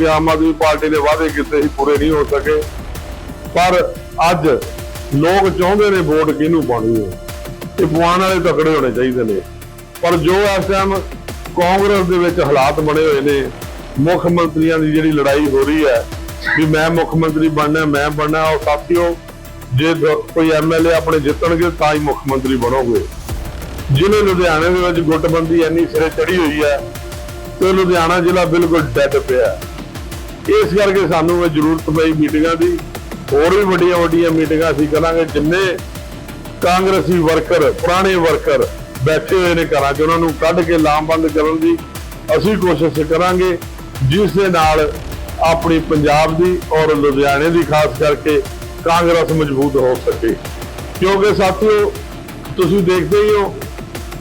ਕਿ ਆਮ ਆਦਮੀ ਪਾਰਟੀ ਦੇ ਵਾਅਦੇ ਕੀਤੇ ਸੀ, ਪੂਰੇ ਨਹੀਂ ਹੋ ਸਕੇ। ਪਰ ਅੱਜ ਲੋਕ ਚਾਹੁੰਦੇ ਨੇ ਵੋਟ ਕਿਹਨੂੰ ਪਾਉਣੀ ਹੈ। ਇਹ ਪਵਾਉਣ ਵਾਲੇ ਤਕੜੇ ਹੋਣੇ ਚਾਹੀਦੇ ਨੇ। ਪਰ ਜੋ ਇਸ ਟਾਈਮ ਕਾਂਗਰਸ ਦੇ ਵਿੱਚ ਹਾਲਾਤ ਬਣੇ ਹੋਏ ਨੇ, ਮੁੱਖ ਮੰਤਰੀਆਂ ਦੀ ਜਿਹੜੀ ਲੜਾਈ ਹੋ ਰਹੀ ਹੈ, ਵੀ ਮੈਂ ਮੁੱਖ ਮੰਤਰੀ ਬਣਨਾ, ਮੈਂ ਬਣਨਾ, ਉਹ ਸਾਥੀਓ, ਜੇ ਦ- ਕੋਈ ਐਮਐਲਏ ਆਪਣੇ ਜਿੱਤਣਗੇ, ਤਾਂ ਹੀ ਮੁੱਖ ਮੰਤਰੀ ਬਣੋਗੇ। ਜ਼ਿਲ੍ਹੇ ਲੁਧਿਆਣੇ ਦੇ ਵਿੱਚ ਗੁੱਟਬੰਦੀ ਇੰਨੀ ਸਿਰੇ ਚੜੀ ਹੋਈ ਹੈ, ਤੇ ਲੁਧਿਆਣਾ ਜ਼ਿਲ੍ਹਾ ਬਿਲਕੁਲ ਡੈਡ ਪਿਆ। ਇਸ ਕਰਕੇ ਸਾਨੂੰ ਇਹ ਜ਼ਰੂਰਤ ਪਈ ਮੀਟਿੰਗਾਂ ਦੀ। ਹੋਰ ਵੀ ਵੱਡੀਆਂ ਵੱਡੀਆਂ ਮੀਟਿੰਗਾਂ ਅਸੀਂ ਕਰਾਂਗੇ, ਜਿੰਨੇ ਕਾਂਗਰਸੀ ਵਰਕਰ, ਪੁਰਾਣੇ ਵਰਕਰ ਬੈਠੇ ਹੋਏ ਨੇ ਘਰਾਂ 'ਚ, ਉਹਨਾਂ ਨੂੰ ਕੱਢ ਕੇ ਲਾਮਬੰਦ ਕਰਨ ਦੀ ਅਸੀਂ ਕੋਸ਼ਿਸ਼ ਕਰਾਂਗੇ, ਜਿਸ ਦੇ ਨਾਲ ਆਪਣੀ ਪੰਜਾਬ ਦੀ ਔਰ ਲੁਧਿਆਣੇ ਦੀ ਖਾਸ ਕਰਕੇ ਕਾਂਗਰਸ ਮਜ਼ਬੂਤ ਹੋ ਸਕੇ। ਕਿਉਂਕਿ ਸਾਥੀਓ, ਤੁਸੀਂ ਦੇਖਦੇ ਹੀ ਹੋ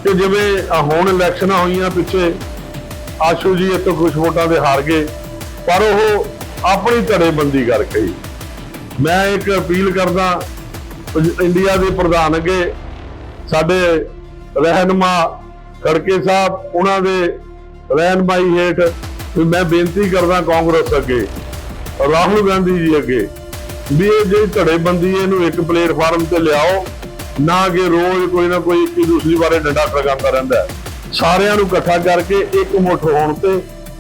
ਕਿ ਜਿਵੇਂ ਹੁਣ ਇਲੈਕਸ਼ਨਾਂ ਹੋਈਆਂ ਪਿੱਛੇ, ਆਸ਼ੂ ਜੀ ਇੱਥੋਂ ਕੁਝ ਵੋਟਾਂ ਦੇ ਹਾਰ ਗਏ। ਪਰ ਉਹ ਆਪਣੀ ਧੜੇਬੰਦੀ ਕਰਕੇ ਹੀ। ਮੈਂ ਇੱਕ ਅਪੀਲ ਕਰਦਾ ਇੰਡੀਆ ਦੇ ਪ੍ਰਧਾਨ ਅੱਗੇ, ਸਾਡੇ ਰਹਿਨਮਾ ਖੜਕੇ ਸਾਹਿਬ, ਉਹਨਾਂ ਦੇ ਰਹਿਨਮਾਈ ਹੇਠ ਮੈਂ ਬੇਨਤੀ ਕਰਦਾ ਕਾਂਗਰਸ ਅੱਗੇ, ਰਾਹੁਲ ਗਾਂਧੀ ਜੀ ਅੱਗੇ, ਵੀ ਇਹ ਜਿਹੜੀ ਧੜੇਬੰਦੀ ਹੈ, ਇਹਨੂੰ ਇੱਕ ਪਲੇਟਫਾਰਮ ਤੇ ਲਿਆਓ, ਨਾ ਕਿ ਰੋਜ਼ ਕੋਈ ਨਾ ਕੋਈ ਇੱਕ ਦੂਸਰੀ ਬਾਰੇ ਡੰਡਾ ਟਰਗਾਉਂਦਾ ਰਹਿੰਦਾ। ਸਾਰਿਆਂ ਨੂੰ ਇਕੱਠਾ ਕਰਕੇ ਇੱਕ ਮੁੱਠ ਹੋਣ ਤੇ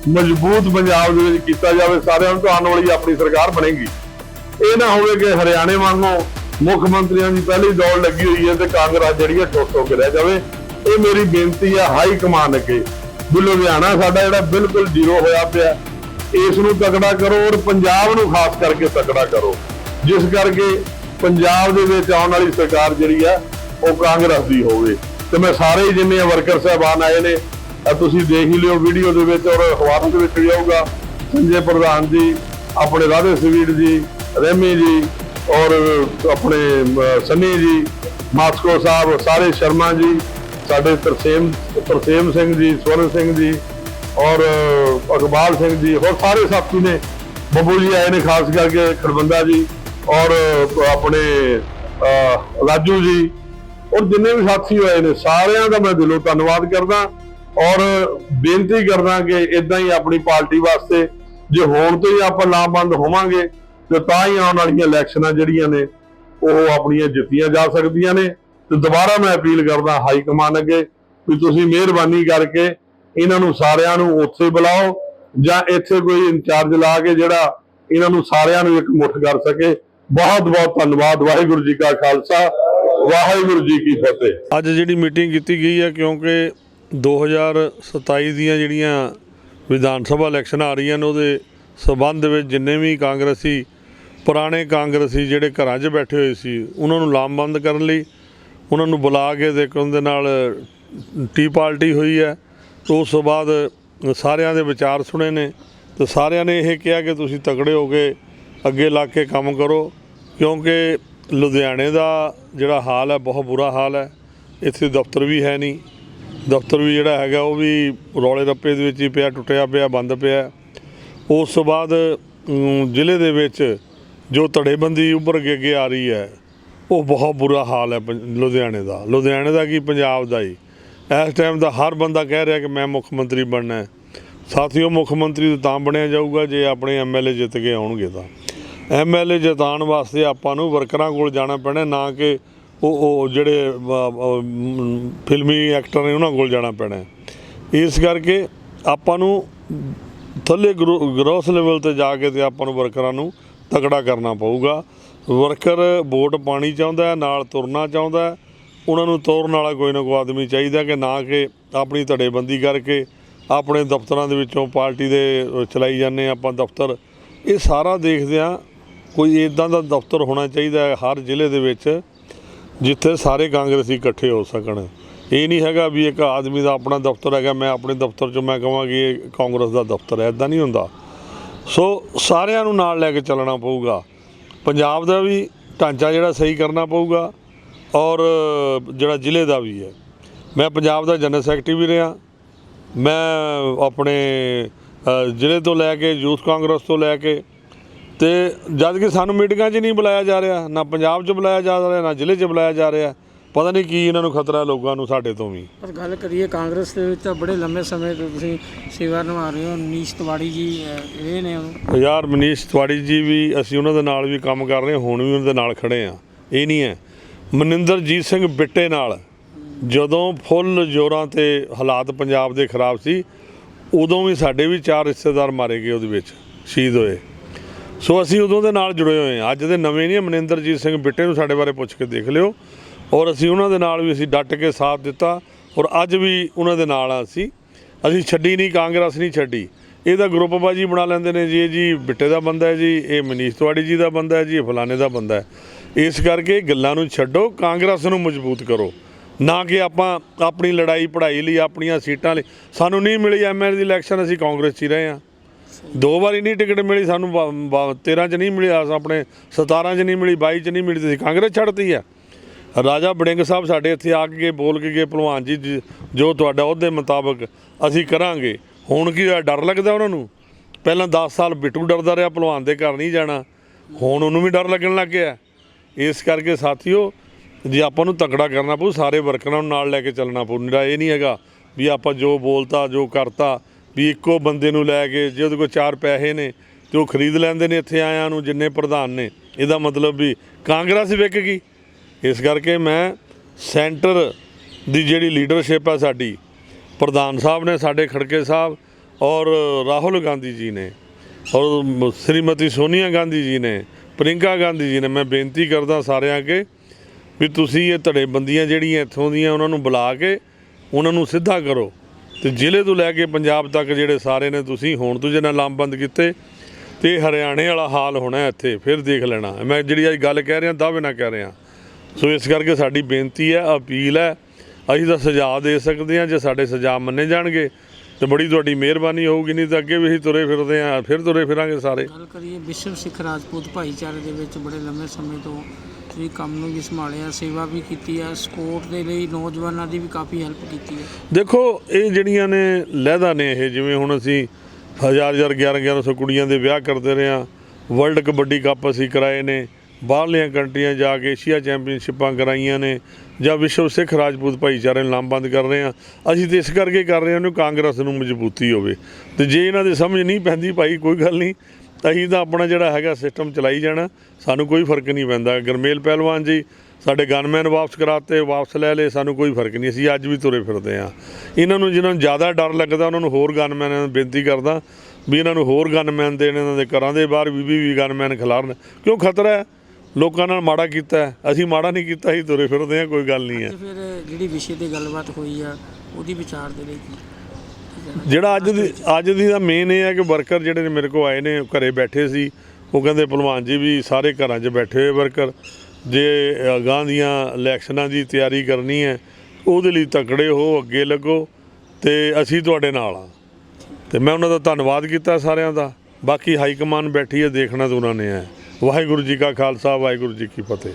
ਮਜ਼ਬੂਤ ਪੰਜਾਬ ਦੇ ਵਿੱਚ ਕੀਤਾ ਜਾਵੇ, ਸਾਰਿਆਂ ਨੂੰ ਤਾਂ ਆਉਣ ਵਾਲੀ ਆਪਣੀ ਸਰਕਾਰ ਬਣੇਗੀ। ਇਹ ਨਾ ਹੋਵੇ ਕਿ ਹਰਿਆਣੇ ਵਾਂਗੋਂ ਮੁੱਖ ਮੰਤਰੀਆਂ ਦੀ ਪਹਿਲੀ ਦੌੜ ਲੱਗੀ ਹੋਈ ਹੈ ਤੇ ਕਾਂਗਰਸ ਜਿਹੜੀ ਹੈ ਟੁੱਟ ਹੋ ਕੇ ਰਹਿ ਜਾਵੇ। ਇਹ ਮੇਰੀ ਬੇਨਤੀ ਹੈ ਹਾਈ ਕਮਾਨ ਅੱਗੇ। ਵੀ ਲੁਧਿਆਣਾ ਸਾਡਾ ਜਿਹੜਾ ਬਿਲਕੁਲ ਜ਼ੀਰੋ ਹੋਇਆ ਪਿਆ, ਇਸ ਨੂੰ ਤਕੜਾ ਕਰੋ ਔਰ ਪੰਜਾਬ ਨੂੰ ਖਾਸ ਕਰਕੇ ਤਕੜਾ ਕਰੋ। ਜਿਸ ਕਰਕੇ ਪੰਜਾਬ ਦੇ ਵਿੱਚ ਆਉਣ ਵਾਲੀ ਸਰਕਾਰ ਜਿਹੜੀ ਆ ਉਹ ਕਾਂਗਰਸ ਦੀ ਹੋਵੇ। ਤੇ ਮੈਂ ਸਾਰੇ ਹੀ ਜਿੰਨੇ ਵਰਕਰ ਸਾਹਿਬਾਨ ਆਏ ਨੇ ਤੁਸੀਂ ਦੇਖ ਹੀ ਲਿਓ ਵੀਡੀਓ ਦੇ ਵਿੱਚ ਔਰ ਅਖਬਾਰਾਂ ਦੇ ਵਿੱਚ ਵੀ ਆਊਗਾ। ਸੰਜੇ ਪ੍ਰਧਾਨ ਜੀ ਆਪਣੇ ਰਾਧੇ ਸਵੀਰ ਜੀ ਰਹਿਮੀ ਜੀ ਔਰ ਆਪਣੇ ਸੰਨੀ ਜੀ ਮਾਸਕੋ ਸਾਹਿਬ ਸਾਰੇ ਸ਼ਰਮਾ ਜੀ ਸਾਡੇ ਤਰਸੇਮ ਤਰਸੇਮ ਸਿੰਘ ਜੀ ਸਵਰਨ ਸਿੰਘ ਜੀ ਔਰ ਅਹ, ਸਿੰਘ ਜੀ ਹੋਰ ਸਾਰੇ ਸਾਥੀ ਨੇ। ਬੱਬੂ ਜੀ ਆਏ ਨੇ ਖਾਸ ਕਰਕੇ ਖਰਬੰਦਾ ਜੀ ਔਰ ਆਪਣੇ ਰਾਜੂ ਜੀ ਔਰ ਜਿੰਨੇ ਵੀ ਸਾਥੀ ਹੋਏ ਨੇ ਸਾਰਿਆਂ ਦਾ ਮੈਂ ਦਿਲੋਂ ਧੰਨਵਾਦ ਕਰਦਾ। ਔਰ ਬੇਨਤੀ ਕਰਦਾ ਕਿ ਇਦਾਂ ਹੀ ਆਪਣੀ ਪਾਰਟੀ ਵਾਸਤੇ ਜੇ ਹੋਣ ਤੋਂ ਹੀ ਆਪਾਂ ਲਾਮਬੰਦ ਹੋਵਾਂਗੇ, ਤੇ ਤਾਂ ਹੀ ਆਉਣ ਵਾਲੀਆਂ ਇਲੈਕਸ਼ਨਾਂ ਜਿਹੜੀਆਂ ਨੇ, ਉਹ ਆਪਣੀਆਂ ਜਿੱਤੀਆਂ ਜਾ ਸਕਦੀਆਂ ਨੇ। ਤੇ ਦੁਬਾਰਾ ਮੈਂ ਅਪੀਲ ਕਰਦਾ ਹਾਈ ਕਮਾਨ ਅੱਗੇ ਵੀ ਤੁਸੀਂ ਮਿਹਰਬਾਨੀ ਕਰਕੇ ਇਹਨਾਂ ਨੂੰ ਸਾਰਿਆਂ ਨੂੰ ਉੱਥੇ ਬੁਲਾਓ ਜਾਂ ਇੱਥੇ ਕੋਈ ਇੰਚਾਰਜ ਲਾ ਕੇ ਜਿਹੜਾ ਇਹਨਾਂ ਨੂੰ ਸਾਰਿਆਂ ਨੂੰ ਇੱਕ ਮੁੱਠ ਕਰ ਸਕੇ। ਬਹੁਤ ਬਹੁਤ ਧੰਨਵਾਦ। ਵਾਹਿਗੁਰੂ ਜੀ ਕਾ ਖਾਲਸਾ, ਵਾਹਿਗੁਰੂ ਜੀ ਕੀ ਫਤਿਹ। ਅੱਜ ਜਿਹੜੀ ਮੀਟਿੰਗ ਕੀਤੀ ਗਈ ਹੈ, ਕਿਉਂਕਿ 2027 ਦੀਆਂ ਜਿਹੜੀਆਂ ਵਿਧਾਨ ਸਭਾ ਇਲੈਕਸ਼ਨ ਆ ਰਹੀਆਂ ਨੇ, ਉਹਦੇ ਸਬੰਧ ਵਿੱਚ ਜਿੰਨੇ ਵੀ ਕਾਂਗਰਸੀ, ਪੁਰਾਣੇ ਕਾਂਗਰਸੀ ਜਿਹੜੇ ਘਰਾਂ 'ਚ ਬੈਠੇ ਹੋਏ ਸੀ, ਉਹਨਾਂ ਨੂੰ ਲਾਮਬੰਦ ਕਰਨ ਲਈ, ਉਹਨਾਂ ਨੂੰ ਬੁਲਾ ਕੇ ਤੇ ਦੇ ਨਾਲ ਟੀ ਪਾਰਟੀ ਹੋਈ ਹੈ। ਉਸ ਤੋਂ ਬਾਅਦ ਸਾਰਿਆਂ ਦੇ ਵਿਚਾਰ ਸੁਣੇ ਨੇ। ਤੇ ਸਾਰਿਆਂ ਨੇ ਇਹ ਕਿਹਾ ਕਿ ਤੁਸੀਂ ਤਕੜੇ ਹੋ ਕੇ ਅੱਗੇ ਲੱਗ ਕੇ ਕੰਮ ਕਰੋ, ਕਿਉਂਕਿ ਲੁਧਿਆਣੇ ਦਾ ਜਿਹੜਾ ਹਾਲ ਹੈ, ਬਹੁਤ ਬੁਰਾ ਹਾਲ ਹੈ। ਇੱਥੇ ਦਫ਼ਤਰ ਵੀ ਹੈ ਨਹੀਂ। ਦਫ਼ਤਰ ਵੀ ਜਿਹੜਾ ਹੈਗਾ ਉਹ ਵੀ ਰੌਲੇ ਰੱਪੇ ਦੇ ਵਿੱਚ ਹੀ ਪਿਆ, ਟੁੱਟਿਆ ਪਿਆ, ਬੰਦ ਪਿਆ। ਉਸ ਤੋਂ ਬਾਅਦ ਜ਼ਿਲ੍ਹੇ ਦੇ ਵਿੱਚ ਜੋ ਧੜੇਬੰਦੀ ਉੱਭਰ ਕੇ ਅੱਗੇ ਆ ਰਹੀ ਹੈ, ਉਹ ਬਹੁਤ ਬੁਰਾ ਹਾਲ ਹੈ ਪੰ- ਲੁਧਿਆਣੇ ਦਾ। ਲੁਧਿਆਣੇ ਦਾ ਕੀ, ਪੰਜਾਬ ਦਾ ਹੀ। ਇਸ ਟਾਈਮ ਦਾ ਹਰ ਬੰਦਾ ਕਹਿ ਰਿਹਾ ਕਿ ਮੈਂ ਮੁੱਖ ਮੰਤਰੀ ਬਣਨਾ ਹੈ। ਸਾਥੀਓ, ਮੁੱਖ ਮੰਤਰੀ ਤਾਂ ਬਣਿਆ ਜਾਊਗਾ, ਜੇ ਆਪਣੇ ਐਮਐਲਏ ਜਿੱਤ ਕੇ ਆਉਣਗੇ ਤਾਂ। ਐਮਐਲਏ ਜਿਤਾਉਣ ਵਾਸਤੇ ਆਪਾਂ ਨੂੰ ਵਰਕਰਾਂ ਕੋਲ ਜਾਣਾ ਪੈਣਾ ਨਾ ਕਿ ਉਹ ਉਹ ਜਿਹੜੇ ਫਿਲਮੀ ਐਕਟਰ ਨੇ ਉਹਨਾਂ ਕੋਲ ਜਾਣਾ ਪੈਣਾ ਇਸ ਕਰਕੇ ਆਪਾਂ ਨੂੰ ਥੱਲੇ ਗਰੋਸ ਲੈਵਲ ਤੇ ਜਾ ਕੇ ਤੇ ਆਪਾਂ ਨੂੰ ਵਰਕਰਾਂ ਨੂੰ ਤਕੜਾ ਕਰਨਾ ਪਊਗਾ। ਵਰਕਰ ਵੋਟ ਪਾਣੀ ਚਾਹੁੰਦਾ ਨਾਲ ਤੁਰਨਾ ਚਾਹੁੰਦਾ ਉਹਨਾਂ ਨੂੰ ਤੋਰਨ ਵਾਲਾ ਕੋਈ ਨਾ ਕੋਈ ਆਦਮੀ ਚਾਹੀਦਾ ਕਿ ਨਾ ਕਿ ਆਪਣੀ ਧੜੇਬੰਦੀ ਕਰਕੇ ਆਪਣੇ ਦਫ਼ਤਰਾਂ ਦੇ ਵਿੱਚੋਂ ਪਾਰਟੀ ਦੇ ਚਲਾਈ ਜਾਂਦੇ ਆਪਾਂ ਦਫ਼ਤਰ। ਇਹ ਸਾਰਾ ਦੇਖਦਿਆਂ ਕੋਈ ਇਦਾਂ ਦਾ ਦਫ਼ਤਰ ਹੋਣਾ ਚਾਹੀਦਾ ਹੈ ਹਰ ਜ਼ਿਲ੍ਹੇ ਦੇ ਵਿੱਚ ਜਿੱਥੇ ਸਾਰੇ ਕਾਂਗਰਸੀ ਇਕੱਠੇ ਹੋ ਸਕਣ। ਇਹ ਨਹੀਂ ਹੈਗਾ ਵੀ ਇੱਕ ਆਦਮੀ ਦਾ ਆਪਣਾ ਦਫ਼ਤਰ ਹੈਗਾ, ਮੈਂ ਆਪਣੇ ਦਫ਼ਤਰ 'ਚ ਮੈਂ ਕਹਾਂ ਕਿ ਇਹ ਕਾਂਗਰਸ ਦਾ ਦਫ਼ਤਰ ਹੈ ਇਦਾਂ ਨਹੀਂ ਹੁੰਦਾ। ਸੋ ਸਾਰਿਆਂ ਨੂੰ ਨਾਲ ਲੈ ਕੇ ਚੱਲਣਾ ਪਊਗਾ। ਪੰਜਾਬ ਦਾ ਵੀ ਢਾਂਚਾ ਜਿਹੜਾ ਸਹੀ ਕਰਨਾ ਪਊਗਾ ਔਰ ਜਿਹੜਾ ਜ਼ਿਲ੍ਹੇ ਦਾ ਵੀ ਹੈ। ਮੈਂ ਪੰਜਾਬ ਦਾ ਜਨਰਲ ਸੈਕਟਰੀ ਵੀ ਰਿਹਾ। ਮੈਂ ਆਪਣੇ ਜ਼ਿਲ੍ਹੇ ਤੋਂ ਲੈ ਕੇ, ਯੂਥ ਕਾਂਗਰਸ ਤੋਂ ਲੈ ਕੇ ਤੇ ਜਦ ਕਿ ਸਾਨੂੰ ਮੀਟਿੰਗਾਂ 'ਚ ਨਹੀਂ ਬੁਲਾਇਆ ਜਾ ਰਿਹਾ ਨਾ ਪੰਜਾਬ 'ਚ ਬੁਲਾਇਆ ਜਾ ਰਿਹਾ ਨਾ ਜ਼ਿਲ੍ਹੇ 'ਚ ਬੁਲਾਇਆ ਜਾ ਰਿਹਾ। ਪਤਾ ਨਹੀਂ ਕੀ ਇਹਨਾਂ ਨੂੰ ਖਤਰਾ ਲੋਕਾਂ ਨੂੰ ਸਾਡੇ ਤੋਂ ਵੀ। ਪਰ ਗੱਲ ਕਰੀਏ ਕਾਂਗਰਸ ਦੇ ਵਿੱਚ ਤਾਂ ਬੜੇ ਲੰਮੇ ਸਮੇਂ ਤੋਂ ਤੁਸੀਂ ਸੇਵਾ ਨਿਭਾ ਰਹੇ ਹੋ। ਨੀਸ਼ ਤਿਵਾੜੀ ਜੀ ਇਹ ਨੇ ਉਹ। ਯਾਰ ਮਨੀਸ਼ ਤਿਵਾੜੀ ਜੀ ਵੀ ਅਸੀਂ ਉਹਨਾਂ ਦੇ ਨਾਲ ਵੀ ਕੰਮ ਕਰ ਰਹੇ ਹੁਣ ਵੀ ਉਹਨਾਂ ਦੇ ਨਾਲ ਖੜੇ ਆ ਇਹ ਨਹੀਂ ਹੈ। ਮਨਿੰਦਰਜੀਤ ਸਿੰਘ ਬਿੱਟੇ ਨਾਲ ਜਦੋਂ ਫੁੱਲ ਜ਼ੋਰਾਂ ਤੇ ਹਾਲਾਤ ਪੰਜਾਬ ਦੇ ਖਰਾਬ ਸੀ ਉਦੋਂ ਵੀ ਸਾਡੇ ਵੀ ਚਾਰ ਰਿਸ਼ਤੇਦਾਰ ਮਾਰੇ ਗਏ ਉਹਦੇ ਵਿੱਚ ਸ਼ਹੀਦ ਹੋਏ। ਸੋ ਅਸੀਂ ਉਦੋਂ ਦੇ ਨਾਲ ਜੁੜੇ ਹੋਏ ਹਾਂ। ਅੱਜ ਦੇ ਨਵੇਂ ਨਹੀਂ ਮਨਿੰਦਰਜੀਤ ਸਿੰਘ ਬਿੱਟੇ ਨੂੰ ਸਾਡੇ ਬਾਰੇ ਪੁੱਛ ਕੇ ਦੇਖ ਲਿਓ। ਔਰ ਅਸੀਂ ਉਹਨਾਂ ਦੇ ਨਾਲ ਵੀ ਅਸੀਂ ਡਟ ਕੇ ਸਾਥ ਦਿੱਤਾ ਔਰ ਅੱਜ ਵੀ ਉਹਨਾਂ ਦੇ ਨਾਲ ਆ ਅਸੀਂ। ਅਸੀਂ ਛੱਡੀ ਨਹੀਂ, ਕਾਂਗਰਸ ਨਹੀਂ ਛੱਡੀ। ਇਹਦਾ ਗਰੁੱਪ ਬਾਜੀ ਬਣਾ ਲੈਂਦੇ ਨੇ ਜੀ, ਇਹ ਜੀ ਬਿੱਟੇ ਦਾ ਬੰਦਾ ਹੈ ਜੀ, ਇਹ ਮਨੀਸ਼ ਤਿਵਾੜੀ ਜੀ ਦਾ ਬੰਦਾ ਹੈ ਜੀ, ਇਹ ਫਲਾਣੇ ਦਾ ਬੰਦਾ ਹੈ। ਇਸ ਕਰਕੇ ਗੱਲਾਂ ਨੂੰ ਛੱਡੋ, ਕਾਂਗਰਸ ਨੂੰ ਮਜ਼ਬੂਤ ਕਰੋ। ਨਾ ਕਿ ਆਪਾਂ ਆਪਣੀ ਲੜਾਈ, ਪੜ੍ਹਾਈ ਲਈ, ਆਪਣੀਆਂ ਸੀਟਾਂ ਲਈ। ਸਾਨੂੰ ਨਹੀਂ ਮਿਲੀ ਐਮਐਲ ਦੀ ਇਲੈਕਸ਼ਨ, ਅਸੀਂ ਕਾਂਗਰਸ 'ਚ ਹੀ ਰਹੇ ਹਾਂ। ਦੋ ਵਾਰੀ ਨਹੀਂ ਟਿਕਟ ਮਿਲੀ ਸਾਨੂੰ 13 ਚ ਨਹੀਂ ਮਿਲੀ ਆਸ ਆਪਣੇ 17 ਚ ਨਹੀਂ ਮਿਲੀ 22 ਚ ਨਹੀਂ ਮਿਲੀ ਤੁਸੀਂ ਕਾਂਗਰਸ ਛੱਡਤੀ ਆ। ਰਾਜਾ ਬੜਿੰਗ ਸਾਹਿਬ ਸਾਡੇ ਇੱਥੇ ਆ ਕੇ ਬੋਲ ਕੇ ਗਏ ਭਲਵਾਨ ਜੀ ਜੀ, ਜੋ ਤੁਹਾਡਾ ਉਹਦੇ ਮੁਤਾਬਕ ਅਸੀਂ ਕਰਾਂਗੇ। ਹੁਣ ਕੀ ਹੋਇਆ? ਡਰ ਲੱਗਦਾ ਉਹਨਾਂ ਨੂੰ? ਪਹਿਲਾਂ 10 ਸਾਲ ਬਿੱਟੂ ਡਰਦਾ ਰਿਹਾ ਭਲਵਾਨ ਦੇ ਘਰ ਨਹੀਂ ਜਾਣਾ। ਹੁਣ ਉਹਨੂੰ ਵੀ ਡਰ ਲੱਗਣ ਲੱਗ ਗਿਆ। ਇਸ ਕਰਕੇ ਸਾਥੀਓ ਜੇ ਆਪਾਂ ਨੂੰ ਤਕੜਾ ਕਰਨਾ ਪਊ ਸਾਰੇ ਵਰਕਰਾਂ ਨੂੰ ਨਾਲ ਲੈ ਕੇ ਚੱਲਣਾ ਪਊ। ਨਿਰਾ ਇਹ ਨਹੀਂ ਹੈਗਾ ਵੀ ਆਪਾਂ ਜੋ ਬੋਲਤਾ ਜੋ ਕਰਤਾ ਵੀ ਇੱਕੋ ਬੰਦੇ ਨੂੰ ਲੈ ਕੇ ਜੇ ਉਹਦੇ ਕੋਲ ਚਾਰ ਪੈਸੇ ਨੇ ਤੇ ਉਹ ਖਰੀਦ ਲੈਂਦੇ ਨੇ ਇੱਥੇ ਆਇਆਂ ਨੂੰ ਜਿੰਨੇ ਪ੍ਰਧਾਨ ਨੇ, ਇਹਦਾ ਮਤਲਬ ਵੀ ਕਾਂਗਰਸ ਵਿਕ ਗਈ। ਇਸ ਕਰਕੇ ਮੈਂ ਸੈਂਟਰ ਦੀ ਜਿਹੜੀ ਲੀਡਰਸ਼ਿਪ ਹੈ ਸਾਡੀ, ਪ੍ਰਧਾਨ ਸਾਹਿਬ ਨੇ ਸਾਡੇ ਖੜਕੇ ਸਾਹਿਬ ਔਰ ਰਾਹੁਲ ਗਾਂਧੀ ਜੀ ਨੇ ਔਰ ਸ਼੍ਰੀਮਤੀ ਸੋਨੀਆ ਗਾਂਧੀ ਜੀ ਨੇ ਪ੍ਰਿੰਕਾ ਗਾਂਧੀ ਜੀ ਨੇ, ਮੈਂ ਬੇਨਤੀ ਕਰਦਾ ਸਾਰਿਆਂ ਅੱਗੇ ਵੀ ਤੁਸੀਂ ਇਹ ਧੜੇਬੰਦੀਆਂ ਜਿਹੜੀਆਂ ਇੱਥੋਂ ਦੀਆਂ ਉਹਨਾਂ ਨੂੰ ਬੁਲਾ ਕੇ ਉਹਨਾਂ ਨੂੰ ਸਿੱਧਾ ਕਰੋ। ਤੇ ਜ਼ਿਲ੍ਹੇ ਤੋਂ ਲੈ ਕੇ ਪੰਜਾਬ ਤੱਕ ਜਿਹੜੇ ਸਾਰੇ ਨੇ ਤੁਸੀਂ ਹੁਣ ਤੋਂ ਜਿਹਨਾਂ ਲਾਮਬੰਦ ਕੀਤੇ, ਤੇ ਹਰਿਆਣੇ ਵਾਲਾ ਹਾਲ ਹੋਣਾ ਇੱਥੇ, ਫਿਰ ਦੇਖ ਲੈਣਾ। ਮੈਂ ਜਿਹੜੀ ਅੱਜ ਗੱਲ ਕਹਿ ਰਿਹਾ, ਦਾਅਵੇ ਨਾਲ ਕਹਿ ਰਿਹਾ। ਸੋ ਇਸ ਕਰਕੇ ਸਾਡੀ ਬੇਨਤੀ ਹੈ, ਅਪੀਲ ਹੈ, ਅਸੀਂ ਤਾਂ ਸੁਝਾਅ ਦੇ ਸਕਦੇ ਹਾਂ, ਜੇ ਸਾਡੇ ਸੁਝਾਅ ਮੰਨੇ ਜਾਣਗੇ, ਤੇ ਬੜੀ ਤੁਹਾਡੀ ਮਿਹਰਬਾਨੀ ਹੋਊਗੀ, ਨਹੀਂ ਤਾਂ ਅੱਗੇ ਵੀ ਅਸੀਂ ਤੁਰੇ ਫਿਰਦੇ ਹਾਂ, ਫਿਰ ਤੁਰੇ ਫਿਰਾਂਗੇ ਸਾਰੇ। ਗੱਲ ਕਰੀਏ ਵਿਸ਼ਵ ਸਿੱਖ ਰਾਜਪੂਤ ਭਾਈਚਾਰੇ ਦੇ ਵਿੱਚ ਬੜੇ ਲੰਮੇ ਸਮੇਂ ਤੋਂ ਤੁਸੀਂ ਕੰਮ ਨੂੰ ਵੀ ਸੰਭਾਲਿਆ, ਸੇਵਾ ਵੀ ਕੀਤੀ ਹੈ ਸਪੋਰਟ ਦੇ ਲਈ ਨੌਜਵਾਨਾਂ ਦੀ ਵੀ ਕਾਫੀ ਹੈਲਪ ਕੀਤੀ ਹੈ ਦੇਖੋ, ਇਹ ਜਿਹੜੀਆਂ ਨੇ ਲਹਿਦਾ ਨੇ ਇਹ, ਜਿਵੇਂ ਹੁਣ ਅਸੀਂ ਹਜ਼ਾਰ ਹਜ਼ਾਰ 11 1100 ਕੁੜੀਆਂ ਦੇ ਵਿਆਹ ਕਰਦੇ ਰਹੇ ਹਾਂ ਵਰਲਡ ਕਬੱਡੀ ਕੱਪ ਅਸੀਂ ਕਰਾਏ ਨੇ, ਬਾਹਰਲੀਆਂ ਕੰਟਰੀਆਂ ਜਾ ਕੇ ਏਸ਼ੀਆ ਚੈਂਪੀਅਨਸ਼ਿਪਾਂ ਕਰਾਈਆਂ ਨੇ, ਜਾਂ ਵਿਸ਼ਵ ਸਿੱਖ ਰਾਜਪੂਤ ਭਾਈਚਾਰੇ ਨੂੰ ਲਾਮਬੰਦ ਕਰ ਰਹੇ ਹਾਂ, ਅਸੀਂ ਤੇ ਇਸ ਕਰਕੇ ਕਰ ਰਹੇ ਹਾਂ ਨੂੰ ਕਾਂਗਰਸ ਨੂੰ ਮਜ਼ਬੂਤੀ ਹੋਵੇ। ਤੇ ਜੇ ਇਹਨਾਂ ਦੀ ਸਮਝ ਨਹੀਂ ਪੈਂਦੀ, ਭਾਈ, ਕੋਈ ਗੱਲ ਨਹੀਂ ਤਾਂ ਅਸੀਂ ਤਾਂ ਆਪਣਾ ਜਿਹੜਾ ਹੈਗਾ ਸਿਸਟਮ ਚਲਾਈ ਜਾਣਾ। ਸਾਨੂੰ ਕੋਈ ਫ਼ਰਕ ਨਹੀਂ ਪੈਂਦਾ। ਗਰਮੇਲ ਪਹਿਲਵਾਨ ਜੀ, ਸਾਡੇ ਗਨਮੈਨ ਵਾਪਸ ਕਰਾਤੇ, ਵਾਪਸ ਲੈ ਲਏ, ਸਾਨੂੰ ਕੋਈ ਫ਼ਰਕ ਨਹੀਂ। ਅਸੀਂ ਅੱਜ ਵੀ ਤੁਰੇ ਫਿਰਦੇ ਆ ਇਹਨਾਂ ਨੂੰ ਜਿਨ੍ਹਾਂ ਨੂੰ ਜ਼ਿਆਦਾ ਡਰ ਲੱਗਦਾ, ਉਹਨਾਂ ਨੂੰ ਹੋਰ ਗਨਮੈਨ ਨੂੰ ਬੇਨਤੀ ਕਰਦਾ ਵੀ ਇਹਨਾਂ ਨੂੰ ਹੋਰ ਗਨਮੈਨ ਦੇਣ, ਇਹਨਾਂ ਦੇ ਘਰਾਂ ਦੇ ਬਾਹਰ ਵੀ ਵੀ ਗਨਮੈਨ ਖਿਲਾਰਨ। ਕਿਉਂ ਖਤਰਾ ਹੈ? ਲੋਕਾਂ ਨਾਲ ਮਾੜਾ ਕੀਤਾ ਅਸੀਂ ਮਾੜਾ ਨਹੀਂ ਕੀਤਾ, ਅਸੀਂ ਤੁਰੇ ਫਿਰਦੇ ਆ ਕੋਈ ਗੱਲ ਨਹੀਂ ਹੈ। ਫਿਰ ਜਿਹੜੀ ਵਿਸ਼ੇ ਤੇ ਗੱਲਬਾਤ ਹੋਈ ਆ, ਉਹਦੀ ਵਿਚਾਰ ਦੇ ਲਈ ਜਿਹੜਾ ਅੱਜ ਦੀ ਅੱਜ ਦੀ ਦਾ ਮੇਨ ਇਹ ਹੈ ਕਿ ਵਰਕਰ ਜਿਹੜੇ ਨੇ ਮੇਰੇ ਕੋਲ ਆਏ ਨੇ, ਉਹ ਘਰੇ ਬੈਠੇ ਸੀ। ਉਹ ਕਹਿੰਦੇ, ਭਲਵਾਨ ਜੀ ਵੀ ਸਾਰੇ ਘਰਾਂ 'ਚ ਬੈਠੇ ਹੋਏ ਵਰਕਰ ਜੇ ਅਗਾਂਹ ਦੀਆਂ ਇਲੈਕਸ਼ਨਾਂ ਦੀ ਤਿਆਰੀ ਕਰਨੀ ਹੈ, ਉਹਦੇ ਲਈ ਤਕੜੇ ਹੋ, ਅੱਗੇ ਲੱਗੋ ਤੇ ਅਸੀਂ ਤੁਹਾਡੇ ਨਾਲ ਆ। ਤੇ ਮੈਂ ਉਹਨਾਂ ਦਾ ਧੰਨਵਾਦ ਕੀਤਾ ਸਾਰਿਆਂ ਦਾ। ਬਾਕੀ ਹਾਈ ਕਮਾਨ ਬੈਠੀ ਹੈ, ਦੇਖਣਾ ਤਾਂ ਉਹਨਾਂ ਨੇ ਹੈ। ਵਾਹਿਗੁਰੂ ਜੀ ਕਾ ਖਾਲਸਾ, ਵਾਹਿਗੁਰੂ ਜੀ ਕੀ ਫਤਿਹ।